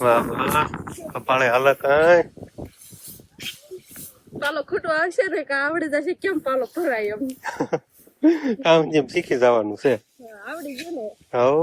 વાહ વાહ કપાળે હાલે કાંઈ. પાલો ખોટો આવશે ને કે આવડી જશે કેમ પાલો ભરાય એમ? કામ જેમ શીખી જવાનું છે. આવડી ગયું ને. હવ.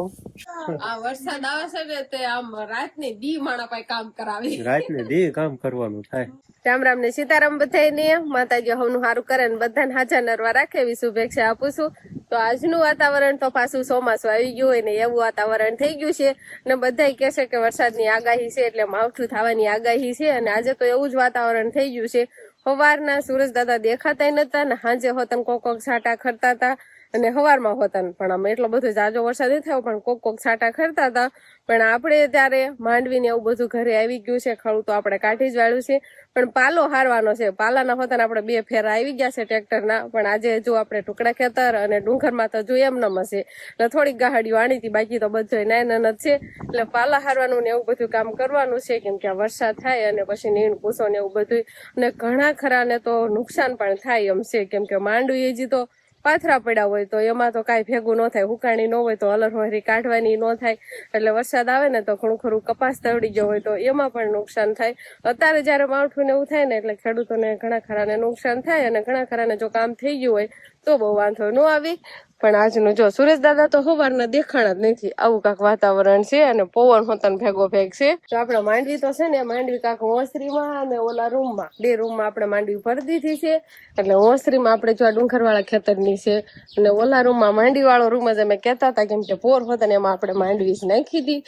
આ વરસાદ આવે છે ને તે આમ રાતની દી માણા પાસે કામ કરાવે. રાતને દી કામ કરવાનું થાય. રામ રામ ને સીતારામ બધાને માતાજી હવનું સારું કરે ને બધાને હાજર નરવા રાખે. એવી શુભેચ્છા આપું છું. તો આજનું વાતાવરણ તો પાછું ચોમાસું આવી ગયું હોય ને એવું વાતાવરણ થઈ ગયું છે. ને બધા કહે છે કે વરસાદની આગાહી છે એટલે માવઠું થવાની આગાહી છે અને આજે તો એવું જ વાતાવરણ થઈ ગયું છે. સવારના સૂરજ દાદા દેખાતા નતા ને સાંજે હોતન કોક કોક છાંટા ખરતા હતા. અને હવારમાં હોતા પણ આમ એટલો બધો જાજો વરસાદ નહીં થયો પણ કોક કોક છાંટા ખરતા હતા. પણ આપણે ત્યારે માંડવીને એવું બધું ઘરે આવી ગયું છે ખળું તો આપણે કાઢી જ વાળ્યું છે. પણ પાલો હારવાનો છે, પાલાના હોતા આપણે બે ફેરા આવી ગયા છે ટ્રેક્ટરના, પણ આજે જો આપણે ટુકડા ખેતર અને ડુંગરમાં તો જોઈએ એમ નમ હશે એટલે થોડીક ગાહડીઓ આણી હતી, બાકી તો બધો નાના જ છે એટલે પાલા હારવાનું ને એવું બધું કામ કરવાનું છે, કેમ કે વરસાદ થાય અને પછી નીણ પૂસો ને એવું બધું અને ઘણા ખરાને તો નુકસાન પણ થાય એમ છે, કેમ કે માંડવી હજી તો પાથરા પડ્યા હોય તો એમાં તો કાંઈ ભેગું ન થાય, હુકાણી ન હોય તો અલર હોરી કાઢવાની ન થાય. એટલે વરસાદ આવે ને તો ઘણું ખરું કપાસ તળી ગયો હોય તો એમાં પણ નુકસાન થાય. અત્યારે જ્યારે માવઠું ને એવું થાય ને એટલે ખેડૂતોને ઘણા ખરાને નુકસાન થાય અને ઘણા ખરાને જો કામ થઈ ગયું હોય તો બહુ વાંધો ન આવે. પણ આજનું જો સુરેશ દાદા તો સવારના દેખાણ જ નથી. આવું કાંક વાતાવરણ છે અને પવન હોતન ભેગો ભેગ છે. તો આપણે માંડવી તો છે ને, માંડવી કાંક ઓસરીમાં અને ઓલા રૂમમાં. બે રૂમમાં આપણે માંડવી ભરી દીધી છે. એટલે ઓસરીમાં આપણે જો આ ડુંગરવાળા ખેતરની છે અને ઓલા રૂમમાં માંડવી વાળો રૂમ જ અમે કહેતા હતા કેમ કે પોર હોતન એમાં આપણે માંડવી નાખી હતી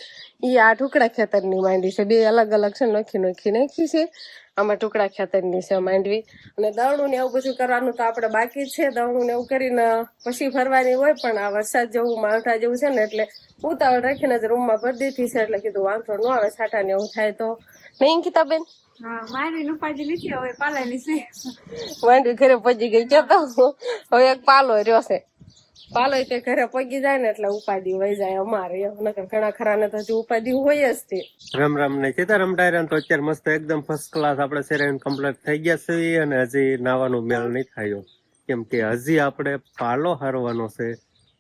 એ આ ટુકડા ખેતરની માંડવી છે. બે અલગ અલગ છે, નોખી નોખી નાખી છે. આમાં ટુકડા ખાતર છે માંડવી. અને દવણું ને એવું બધું કરવાનું તો આપણે બાકી છે. દવણું ને એવું કરીને પછી ફરવાની હોય પણ આ વરસાદ જેવું માવઠા જેવું છે ને એટલે ઉતાવળ રાખીને જ રૂમમાં ભરી દીધી છે એટલે કીધું વાંધો ન આવે છાટા ને એવું થાય તો. નહીં કિતાબેન માંડવી ઘરે પહોંચી ગઈ કેતો હવે એક પાલો રહ્યો છે. પાલો કે ઘરે પગી જાય ને એટલે ઉપાધિ હોય જાય અમારે. નકર ઘણા ખરાને તો હજી ઉપાધિ હોય જ તે. રામ રામ ને સીતારામ ડાયરા તો અત્યારે મસ્ત એકદમ ફર્સ્ટ ક્લાસ આપણે સેરેન કમ્પ્લીટ થઈ ગયા છે અને હજી નાવાનો મેળ નહીં થયો કેમ કે હજી આપણે પાલો હારવાનો છે.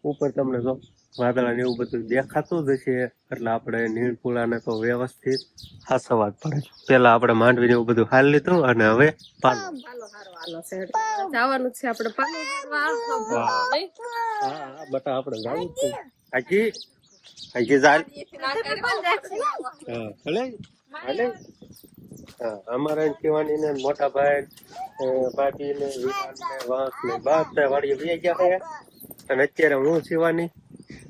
ઉપર તમને જો વાદળા ને એવું બધું દેખાતું જ છે એટલે આપણે નીણપુળાને તો વ્યવસ્થિત હાસવા જ પડે પેલા આપણે માંડવીને એવું બધું હાલ લીધું અને હવે પાલો જવાનું છે આપણે પાલો હા હા બટા આપણે જવું જ છે. હાજી હાજી જાય ભલે. ભલે. હા અમારા શિવાની ને મોટા ભાઈ ભાભી ને વાંસ ને બાપ ને વાળી ગયા અને અત્યારે હું શિવાની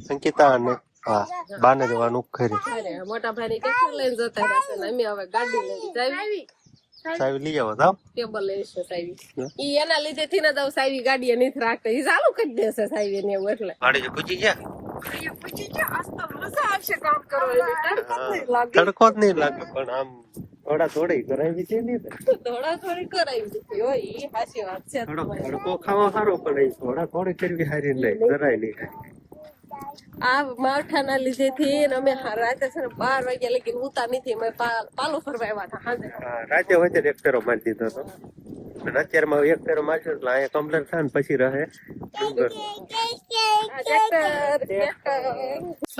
અંકિતા અને હા બાને જવાનું ખરી મોટા ભાઈ કેટલું લઈને જતા રહેશે અમે હવે ગાડી લઈને જાવી સાવી. લઈ આવો જાવ ટેબલ લેશે સાવી. ઈ એના લીધે થી ને દઉં સાવી ગાડી નથી રાખતા ઈ ચાલુ કરી દેશે સાવી ને એવું એટલે. ગાડી જો પૂછી ગયા? પૂછી ગયા આજ તો મજા આવશે કામ કરવાની તડકો જ નહીં લાગે. તડકો જ નહીં લાગે પણ આમ થોડા થોડી કરાવી છે ને થોડા થોડી કરાવી છે હોય ઈ હાસી વાત છે થોડો તડકો ખાવા સારો પણ થોડા થોડી કરવી હારી નહીં જરાય નહીં. આ માવઠાના લીધે થી અમે રાતે છે ને બાર વાગ્યા લગી ઉતા નથી. અમે પાલો ફરવા આવ્યા હતા હાજર રાતે હોય તો એક ફેરો મારી દીધો હતો. અને અત્યારમાં એક ફેરો મારશું એટલે અહીંયા કમ્પ્લેટ થાય ને પછી રહે.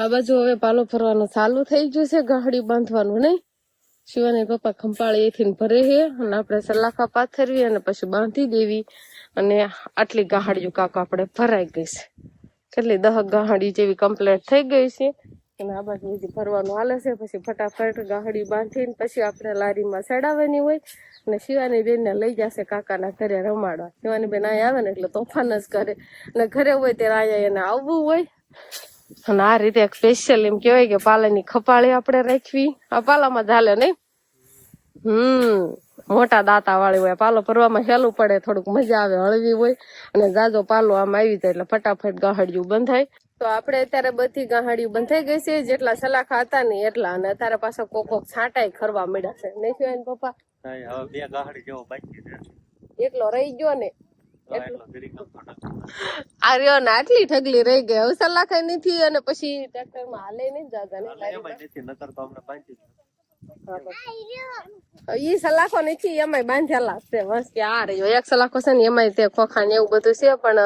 આ બાજુ હવે પાલો ફરવાનું ચાલુ થઈ ગયું છે ગાડી બાંધવાનું નહીં. શિવાની પપ્પા ખંપાળી એથી ભરે છે અને આપણે સલાખા પાથરવી અને પછી બાંધી દેવી. અને આટલી ગાહડીઓ કાકો આપણે ભરાઈ ગઈ છે. કેટલી દહ ગાહડી જેવી કમ્પ્લેટ થઈ ગઈ છે. અને આ બાજુ હજી ભરવાનું હાલે છે. પછી ફટાફટ ગાહડી બાંધીને પછી આપણે લારીમાં ચડાવવાની હોય. અને શિવાની બેનને લઈ જશે કાકાના ઘરે રમાડવા. શિવાની બેન અહીંયા આવે ને એટલે તોફાન જ કરે. અને ઘરે હોય ત્યારે અહીંયા એને આવવું હોય. અને આ રીતે એક સ્પેશિયલ એમ કહેવાય કે પાલાની ખપાળી આપણે રાખવી. આ પાલામાં ચાલે નહીં? હમ. મોટા દાંતા વાળી હોય. પાલો ભરવામાં સહેલું પડે થોડુંક મજા આવે હળવી હોય. અને જાજો પાલો આમ આવી જાય એટલે ફટાફટ ગાહડિયું બંધાય. તો આપણે અત્યારે બધી ગાહડિયું બંધાઈ ગઈ છે. જેટલા સલાખા હતા ને એટલા. અને અત્યારે પાછા કોક કોક છાંટાય ખરવા મળ્યા છે. નહીં શિવાય પપ્પા? બે ગાહડી જેવો બાકી છે. એકલો રહી ગયો ને? તો એટલો જરીક આમ થોડોક. આ રહ્યો ને આટલી ઠગલી રહી ગઈ. હવે સલાખાઈ નથી અને પછી ટ્રેક્ટરમાં હાલે નહીં જાતા નહીં નકર તો હમણાં. ઈ સલાખો નથી એમાંય બાંધેલા છે બસ. કે આ રહ્યો. એક સલાખો છે ને એમાંય તે ખોખા ને એવું બધું છે પણ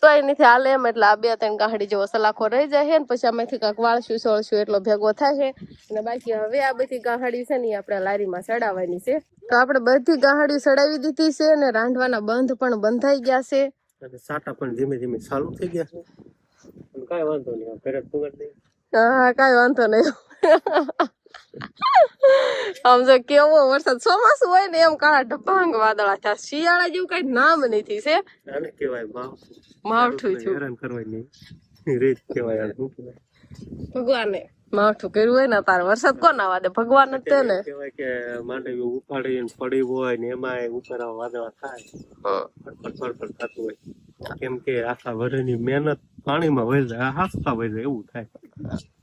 તોય નથી હાલે એમ. એટલે આ બે ત્રણ ગાંહડી જેવો સલાખો રહી જાય છે ને પછી આમાંથી કાંક વાળશું સોળશું એટલો ભેગો થાય છે. અને બાકી હવે આ બધી ગાંહડી છે ને એ આપણે લારીમાં સડાવવાની છે. તો આપણે બધી ગાંહડી સડાવી દીધી છે અને રાંધવાના બંધ પણ બંધાઈ ગયા છે. સાટા પણ ધીમે ધીમે ચાલુ થઈ ગયા છે. કાંઈ વાંધો નહીં હા કાંઈ વાંધો નહીં. આમ જો કેવો વરસાદ. ચોમાસું હોય ને એમ કાળા ઢપાંગ વાદળા થયા. શિયાળા જેવું કઈ નામ નથી છે. માવઠું. થયું ભગવાને માવઠું કર્યું હોય ને તારે વરસાદ કોણ આવા દે ભગવાન જ તે ને કેવાય કે માંડવી ઉપાડી પડી હોય ને એમાં ઉપર વાદળા થાય. ફડફડ થતું હોય. કેમ કે આખા વર્ષની મહેનત પાણીમાં વહી જાય હાસતા વહી જાય એવું થાય.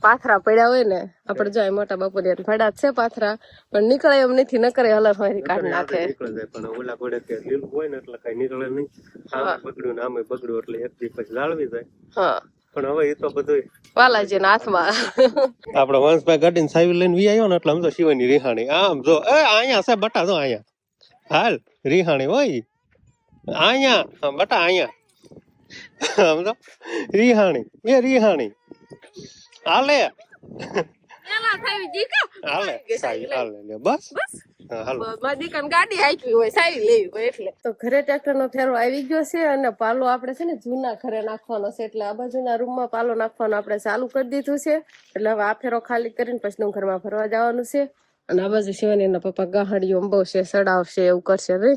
પાથરા પડ્યા હોય ને આપડે જાય મોટા બાપુ ને ફડા છે પાથરા પણ નીકળે એમ નથી ન કરે હલર હોય કાઢ નાખે. નીકળે જાય પણ ઓલા પડે કે લીલું હોય ને એટલે કઈ નીકળે નહીં. આમે બગડ્યું ને આમે બગડ્યું એટલે એક દી પછી જાળવી જાય. હા. પણ હવે એ તો બધું વાલાજી ના હાથમાં. આપડે વંશભાઈ ગાડીને સાવી લઈને વી આવ્યો ને એટલે આમ તો શિવાની રીહાણી. આમ જો એ અહીંયા છે બટા જો અહીંયા. હાલ રીહાણી હોય. અહીંયા બટા અહીંયા. તો રીહાણી એ રીહાણી હાલે હાલે હાલે લે બસ હા, હાલો ગાડી હાંકવી હોય સાવી લેવી હોય એટલે તો ઘરે ટ્રેક્ટર નો ફેરો આવી ગયો છે અને પાલો આપણે છે ને જૂના ઘરે નાખવાનો છે એટલે આ બાજુના રૂમમાં પાલો નાખવાનો આપણે ચાલુ કરી દીધું છે એટલે હવે આ ફેરો ખાલી કરીને પછી ઘરમાં ફરવા જવાનું છે અને આ બાજુ શિવાની એના પપ્પા ગાહડીઓ અંબવશે સડાવશે એવું કરશે રે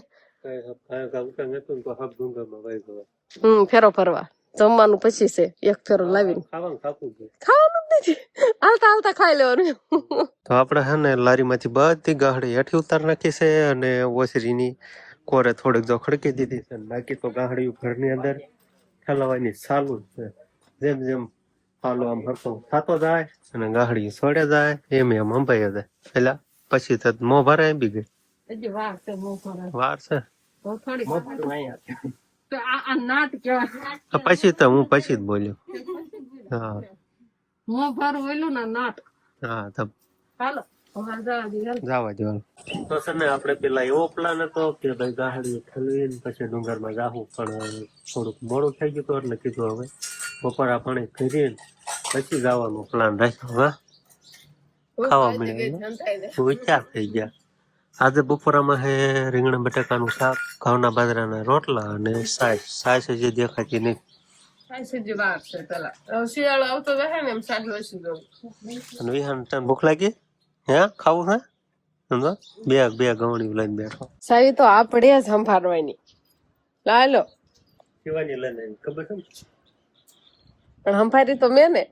હમ ફેરો ફરવા. જમવાનું પછી છે એક ફેરો લાવીને. ખાવાનું ખાવાનું જ નથી. હાલતા હાલતા ખાઈ લેવાનું. તો આપણે હે ને લારીમાંથી બધી ગાહડી હેઠી ઉતાર નાખી છે અને ઓસરીની કોરે થોડીક જો ખડકી દીધી છે બાકી તો ગાહડી ઘરની અંદર ઠલવવાની ચાલુ જ છે. જેમ જેમ પાલો આમ હરતો થતો જાય અને ગાહડી છોડે જાય એમ એમ અંભાઈ જાય. પેલા પછી તો મો ભરાય બી ગઈ વાર છે બહુ ભરાય. વાર છે? તો થોડી તો આ નાટ કહેવાય તો પછી તો હું પછી જ બોલ્યો હા મોં ભર ઓયલું ને નાટ હા તો હાલો જવા દેવાનું તો આપણે પેલા એવો પ્લાન હતો કે ભાઈ ગાહડી ઠલવીને પછી ડુંગરમાં જાહું પણ થોડુંક મોડું થઈ ગયું એટલે કીધું હવે બપોરા પાણી કરીને પછી જવાનો પ્લાન રાખ્યો હા ખાવા મળે વિચાર થઈ ગયા આજે બપોરામાં હે રીંગણા બટાકાનું શાક ઘઉંના બાજરાના રોટલા અને સાસ સાસ જે દેખાતી નહીં. શિયાળો આવતો રહે ને એમ સાંજ ઓછી જવું વિહાન તને ભૂખ લાગી? હે? ખાવું હે? સમજો બે બે ગવણી લઈને બેઠો. સાવી તો આપણે જ સંભાળવાની લાલો શિવાની લઈને ખબર છે પણ સંભાળી તો મેં ને.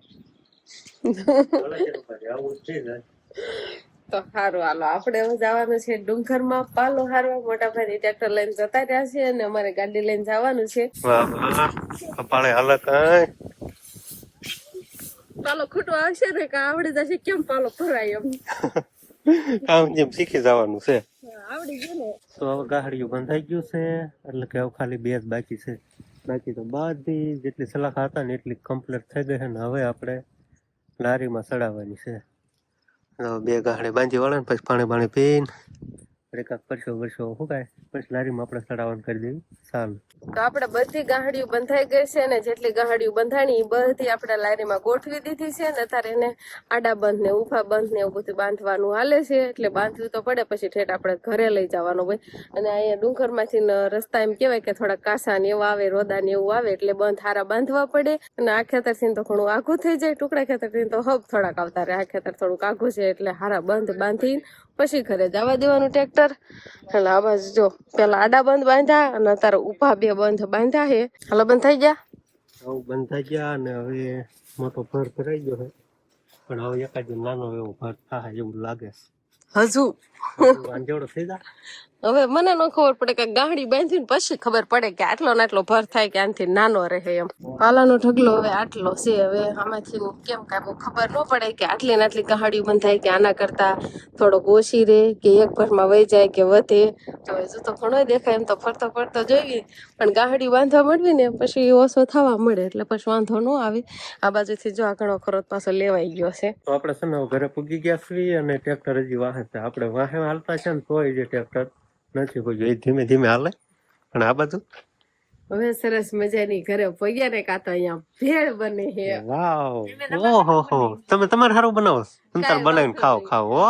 તો સારું હાલો. આપણે હવે જવાનું છે ડુંગરમાં. પાલો હારવા. મોટા ભાઈ ટ્રેક્ટર લઈને જતા રહ્યા છે અને અમારે ગાડી લઈને જવાનું છે. વાહ હાલે કાંઈ? પાલો ખોટો આવશે ને કે આવડી જશે કેમ પાલો ભરાય એમ? કામ જેમ શીખી જવાનું છે. આવડી ગયું ને. તો હવે ગાહડિયું બંધાઈ ગયું છે એટલે કે હવે ખાલી બે જ બાકી છે. બાકી તો બધી જેટલી સલાહ હતા ને એટલી કમ્પ્લીટ થઈ ગઈ છે ને હવે આપણે લારીમાં ચડાવવાની છે. બે ગાહડે બાંધી વાળે ને પછી પાણી પાણી પીને એકાદ કરશો કરશો. શું કાંઈ? પછી લારીમાં આપણે ચડાવવાનું કરી દેવી સારું. તો આપણે બધી ગાહડીઓ બંધાઈ ગઈ છે ને જેટલી ગાહડીઓ બંધાણી બધી આપણે લારીમાં ગોઠવી દીધી છે ને તારે એને આડા બંધ ને ઊભા બંધ ને એવું બધું બાંધવાનું હાલે છે. એટલે બાંધવું તો પડે, પછી ઠેઠ આપણે ઘરે લઈ જવાનું હોય અને અહીંયા ડુંગરમાંથી રસ્તા એમ કહેવાય કે થોડા કાસા ને એવું આવે, રોદા ને એવું આવે, એટલે બંધ હારા બાંધવા પડે. અને આ ખેતરથી તો ઘણું આઘું થઈ જાય, ટુકડા ખેતરથી તો હબ થોડાક આવતા રહે. આ ખેતર થોડુંક આઘું છે, એટલે હારા બંધ બાંધી પછી ઘરે જવા દેવાનું ટ્રેક્ટર. એટલે આ બાજુ જો પેલા આડા બંધ બાંધ્યા અને અત્યારે ઊભા બે બંધ બાંધ્યા છે. હાલો બંધ થઈ ગયા? હવે બંધ થઈ ગયા અને હવે મોટો ભર ભરાઈ ગયો છે. પણ હવે એકાદ નાનો એવો ભર થાય એવું લાગે હજુ? વાંજોડો થઈ જાય. હવે મને ન ખબર પડે કે ગાંહડી બાંધીને પછી ખબર પડે કે આટલો ને આટલો ભર થાય કે આનાથી નાનો રહે એમ. પાલાનો ઢગલો હવે આટલો છે. હવે આમાંથી કેમ કાંઈ ખબર ન પડે કે આટલી ને આટલી ગાંહડીઓ બંધાય કે આના કરતા થોડોક ઓછી રહે કે એક ભરમાં વહી જાય કે વધે. તો હજુ તો ઘણો દેખાય એમ તો ફરતો ફરતો જોઈએ. પણ ગાંહડી બાંધવા મળવી ને પછી ઓછો થવા મળે એટલે પછી વાંધો ન આવે. આ બાજુથી જો આ ઘણો ખરો પાછો લેવાઈ ગયો છે. તો આપણે ઘરે પૂગી ગયા છીએ અને ટ્રેક્ટર હજી વાહે છે. આપણે વાહે હાલતા છે ને તોય જે ટ્રેક્ટર નથી કોઈ એ ધીમે ધીમે હાલે. પણ આ બધું હવે સરસ મજાની ઘરે પગ્યા ને કાં તો અહીંયા ભેળ બને હે. વાવ. ઓહો હો તમે તમારે સારું બનાવો. અંતર બનાવીને ખાઓ ખાઓ હો.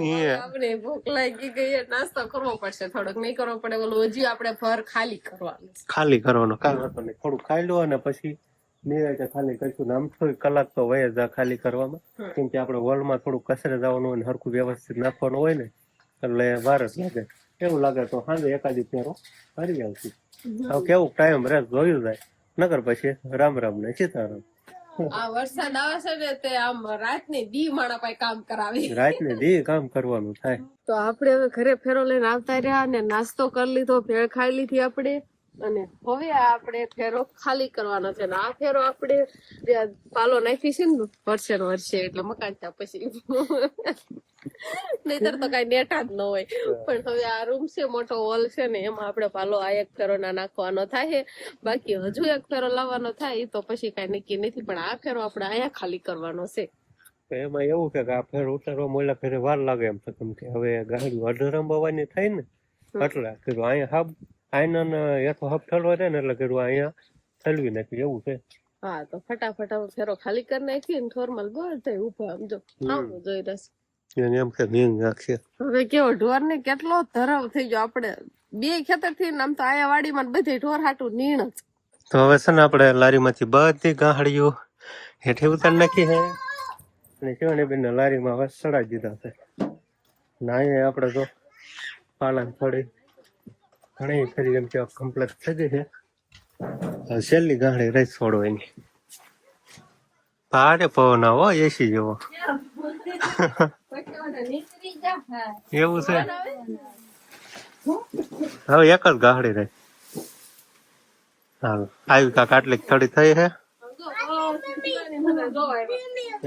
આપણે ભૂખ લાગી ગઈ છે, નાસ્તો કરવો પડશે થોડોક. નહીં કરવો પડે ઓલું હજી આપણે ફર ખાલી કરવાનું. ખાલી કરવાનો. કાંઈ વાંધો નહીં. થોડું ખાઈ લો અને પછી નિરાંતે ખાલી કરશું. ને આમ થોડી કલાક તો વહે જા ખાલી કરવામાં. કેમ કે આપણે વોલમાં થોડું કસરે જવાનું હોય ને હરખું વ્યવસ્થિત નાખવાનું હોય ને એટલે વાર જ લાગે. એવું લાગે તો સાંજે એકાદી ફેરો ફરી આવતી. હવે કેવું ટાઈમ રહે જોયું જાય. નગર પછી રામ રામ ને સીતારામ. આ વરસાદ આવે છે ને તે આમ રાતની દી માણા પાસે કામ કરાવી. રાતને દી કામ કરવાનું થાય. તો આપણે હવે ઘરે ફેરો લઈને આવતા રહ્યા અને નાસ્તો કરી લીધો ભેળ ખાઈ લીધી આપણે. અને હવે આપણે ફેરો ખાલી કરવાનો છે આ ફેરો આપણે પાલો નાખી છે ને વર્ષે ને વર્ષે એટલે મકાન ત્યાં પછી. નહીતર તો કઈ નેટા જ ન હોય. પણ હવે આ રૂમ છે મોટો હોલ છે ને એમાં આપણે પાલો આ એક ફેરો ના નાખવાનો થાય. બાકી હજુ એક ફેરો લાવવાનો થાય તો પછી કઈ નક્કી નથી. પણ આ ફેરો આપણે અહીંયા ખાલી કરવાનો છે. એમાં એવું છે કે આ ફેર ઉતારવા મોલા ફેરે વાર લાગે એમ છે કેમ કે હવે ગાડી અઢરંબાવાની થાય ને એટલે કીધું અહીંયા હબ આઈના એક હબ ઠલવા ને એટલે કીધું અહીંયા ઠલવી નાખ્યું એવું છે. હા તો ફટાફટ ફેરો ખાલી કરી નાખી ને નોર્મલ બધા ઊભા આમ જો આમ જોઈ રસ. એને એમ કે નીંગ નાખશે હવે કેવો ઢોર ને કેટલો ધરાવ થઈ ગયો આપણે. બે ખેતરથી આમ તો આયા વાડીમાં બધે ઢોર હાટું નીણ જ. તો હવે છે ને આપણે લારીમાંથી બધી ગાહડીઓ હેઠે ઉતાર નાખી હે. અને શિવાની બેન લારીમાં હવે સડાઈ દીધા છે. ના આપણે તો પાલન થોડી ઘણી ખરી એમ કે કમ્પ્લેટ થઈ ગઈ છે. છેલ્લી ગાડી રહી છોડવાની ભારે પવન આવો એસી જેવો. એવું છે? હવે એક જ ગાહડી રહી હાલ, આવી કાક આટલી થોડી થઈ છે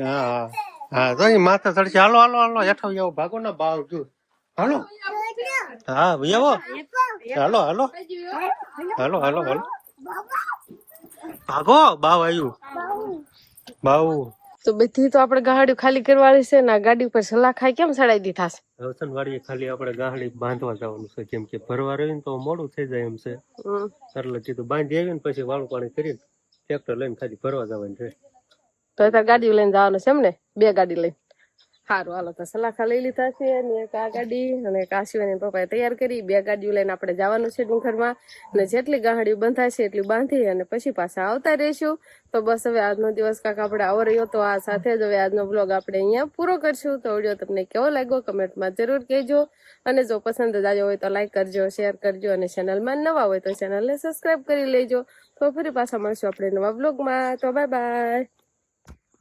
હા હા. તો માથે ચડશે. હાલો હાલો હાલો હેઠો આવો ભાગો ના ભાવ જો. હાલો. હા આવો. હાલો હાલો હાલો હાલો હાલો ભાગો બાવ આવ્યું બાવ તો બધી તો આપણે ગાડી ખાલી કરવાની છે ને ગાડી ઉપર સલાહ ખાઈ કેમ સડાઈ દીધા છે હવસનવાડીએ ખાલી આપણે ગાડી બાંધવા જવાનું છે. કેમ કે ભરવા રહ્યું ને તો મોડું થઈ જાય એમ છે. હમ. એટલે કીધું બાંધી આવીને પછી વાળું પાણી કરીને ટ્રેક્ટર લઈને ખાલી ભરવા જવાનું છે. તો અત્યારે ગાડી લઈને જવાનું છે એમ ને? બે ગાડી લઈને. સારું હાલો, તો સલાખા લઈ લીધા છે અને એક આ ગાડી અને આ પપ્પાએ તૈયાર કરી. બે ગાડીઓ લઈને આપણે જવાનું છે ડુંગરમાં. અને જેટલી ગાડીઓ બંધાશે એટલી બાંધી અને પછી પાછા આવતા રહીશું. તો બસ હવે આજનો દિવસ કાંક આપણે આવો રહ્યો તો આ સાથે જ હવે આજનો બ્લોગ આપણે અહીંયા પૂરો કરશું. તો વીડિયો તમને કેવો લાગ્યો કમેન્ટમાં જરૂર કહેજો. અને જો પસંદ જ આવ્યો હોય તો લાઈક કરજો, શેર કરજો અને ચેનલમાં નવા હોય તો ચેનલને સબસ્ક્રાઇબ કરી લેજો. તો ફરી પાછા મળશું આપણે નવા બ્લોગમાં તો બાય બાય.